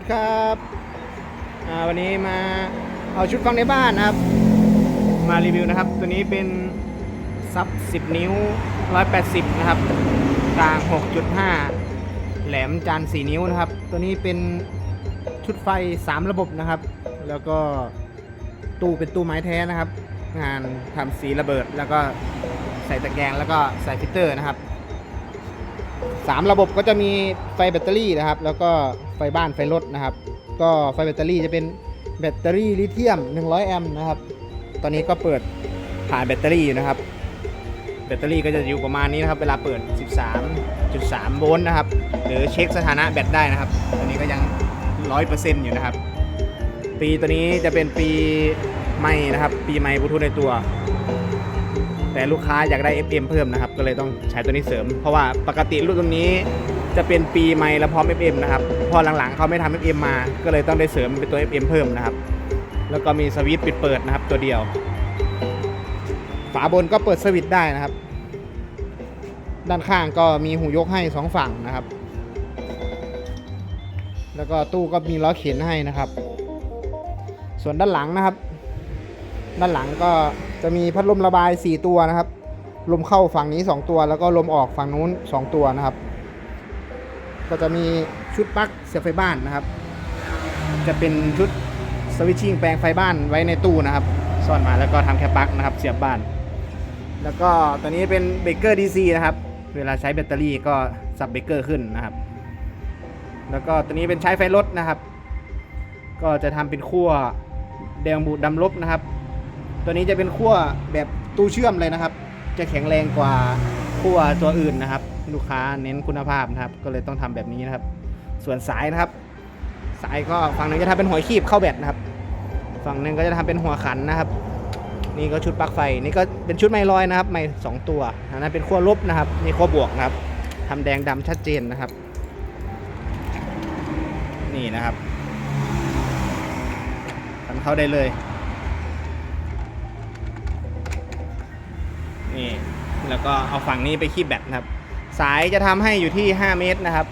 ดครับวันนี้มาเอาชุดฟังในบ้านครับ มารีวิวนะครับ ตัวนี้เป็นซับ 10 นิ้ว 180 นะครับกลาง 6.5 แหลมจาน 4 นิ้วนะครับ ตัวนี้เป็นชุดไฟ 3 ระบบนะครับ แล้วก็ตู้เป็นตู้ไม้แท้นะครับ งานทำสีระเบิดแล้วก็ใส่ตะแกรงแล้วก็ใส่ฟิลเตอร์นะครับ สามระบบก็จะมีไฟแบตเตอรี่นะครับ แล้วก็ไฟบ้านไฟรถนะครับ ก็ไฟแบตเตอรี่จะเป็นแบตเตอรี่ลิเธียม 100 แอมป์นะครับ ตอนนี้ก็เปิดผ่านแบตเตอรี่อยู่นะครับ แบตเตอรี่ก็จะอยู่ประมาณนี้นะครับ เวลาเปิด 13.3 โวลต์นะครับ หรือเช็คสถานะแบตได้นะครับ ตอนนี้ก็ยัง 100%อยู่นะครับ ปีตัวนี้จะเป็นปีใหม่นะครับ ปีใหม่บลูทูธในตัว แต่ลูกค้าอยากได้ FM เพิ่มนะครับ ก็เลยต้องใช้ตัวนี้เสริม เพราะว่าปกติรุ่นตรงนี้จะเป็นปีใหม่แล้วพร้อม FM นะครับ พอหลังๆเขาไม่ทำ FM มา ก็เลยต้องได้เสริมเป็นตัว FM เพิ่มนะครับ แล้วก็มีสวิตช์ปิดเปิดนะครับตัวเดียว ฝาบนก็เปิดสวิตช์ได้นะครับ ด้านข้างก็มีหูยกให้สองฝั่งนะครับ แล้วก็ตู้ก็มีล้อเข็นให้นะครับ ส่วนด้านหลังนะครับ ด้านหลังก็จะมีพัดลมระบาย 4 ตัวนะครับ ลมเข้าฝั่งนี้ 2 ตัว แล้วก็ลมออกฝั่งนู้น 2 ตัวนะครับ ก็จะมีชุดปลั๊กเสียบไฟบ้านนะครับ จะเป็นชุดสวิตชิ่งแปลงไฟบ้านไว้ในตู้นะครับ ซ่อนมาแล้วก็ทำแค่ปลั๊กนะครับ เสียบบ้าน แล้วก็ตัวนี้เป็นเบรกเกอร์ DC นะครับ เวลาใช้แบตเตอรี่ก็สับเบรกเกอร์ขึ้นนะครับ แล้วก็ตัวนี้เป็นใช้ไฟรถนะครับ ก็จะทำเป็นขั้วแดงบูดดำลบนะครับ ตัวนี้จะเป็นขั้วแบบตู้เชื่อมเลยนะครับ จะแข็งแรงกว่าขั้วตัวอื่นนะครับ ลูกค้าเน้นคุณภาพนะครับ ก็เลยต้องทำแบบนี้นะครับ ส่วนสายนะครับ สายก็ฝั่งหนึงจะทำเป็นหัวคีบเข้าแบตนะครับ ฝั่งหนึ่งก็จะทำเป็นหัวขันนะครับ นี่ก็ชุดปลั๊กไฟ นี่ก็เป็นชุดไมลอยนะครับ ไมสองตัวอันนั้นเป็นขั้วลบนะครับ นี่ขั้วบวกนะครับทำแดงดำชัดเจนนะครับ นี่นะครับทำเข้าได้เลย แล้วก็เอาฝั่งนี้ไปคีบแบตนะครับ สายจะทำให้อยู่ที่ 5 เมตรนะครับ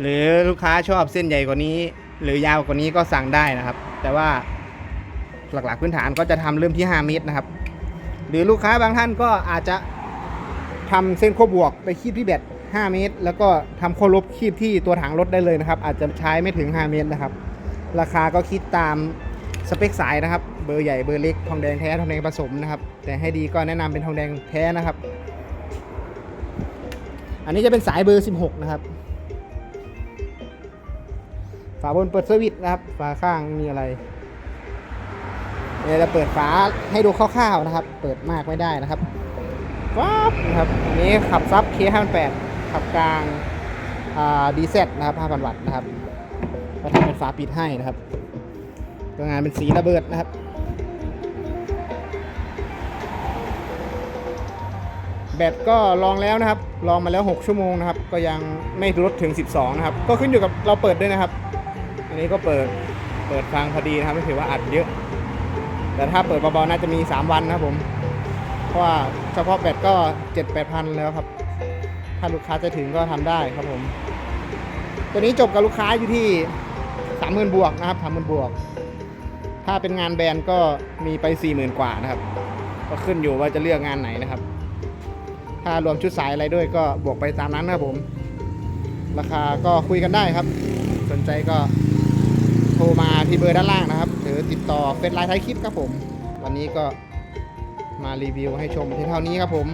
หรือลูกค้าชอบเส้นใหญ่กว่านี้ หรือยาวกว่านี้ก็สั่งได้นะครับ แต่ว่าหลักๆพื้นฐานก็จะทำเริ่มที่ 5 เมตรนะครับ หรือลูกค้าบางท่านก็อาจจะทำเส้นขั้บวกไปคีบที่แบต5 เมตร แล้วก็ทำขั้ลบคีบที่ตัวถังรถได้เลยนะครับ อาจจะใช้ไม่ถึง 5 เมตรนะครับ ราคาก็คิดตามสเปคสายนะครับ เบอร์ใหญ่เบอร์เล็กทองแดงแท้ทองแดงผสมนะครับ แต่ให้ดีก็แนะนำเป็นทองแดงแท้นะครับ อันนี้จะเป็นสายเบอร์ 16 นะครับ ฝาบนเปิดสวิตช์นะครับ ฝาข้างมีอะไรเดี๋ยวจะเปิดฝาให้ดูคร่าวๆนะครับ เปิดมากไม่ได้นะครับปั๊บนะครับอันนี้ขับซับ K58 ขับกลางดีเซตนะครับ 5,000 วัตต์นะครับก็ทำเป็นฝาปิดให้นะครับตัวงานเป็นสีระเบิดนะครับ แบตก็ลองแล้วนะครับ ลองมาแล้ว 6 ชั่วโมงนะครับ ก็ยังไม่ลดถึง 12 นะครับ ก็ขึ้นอยู่กับเราเปิดด้วยนะครับ อันนี้ก็เปิด เปิดฟังพอดีนะครับ ไม่ถือว่าอัดเยอะ แต่ถ้าเปิดเบาๆน่าจะมี 3 วันนะครับผม เพราะว่าเฉพาะแบตก็ 7-8พันแล้วครับ ถ้าลูกค้าจะถึงก็ทำได้ครับผม ตัวนี้จบกับลูกค้าอยู่ที่ 30,000 บวกนะครับ30,000บวก ถ้าเป็นงานแบรนด์ก็มีไป 40,000 กว่านะครับ ก็ขึ้นอยู่ว่าจะเลือกงานไหนนะครับ ถ้ารวมชุดสายอะไรด้วยก็บวกไปตามนั้นนะครับผม ราคาก็คุยกันได้ครับ สนใจก็โทรมาที่เบอร์ด้านล่างนะครับ หรือติดต่อเฟซไลน์ท้ายคลิปครับผม วันนี้ก็มารีวิวให้ชมที่เท่านี้ครับผม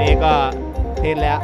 นี่ก็เทสแล้ว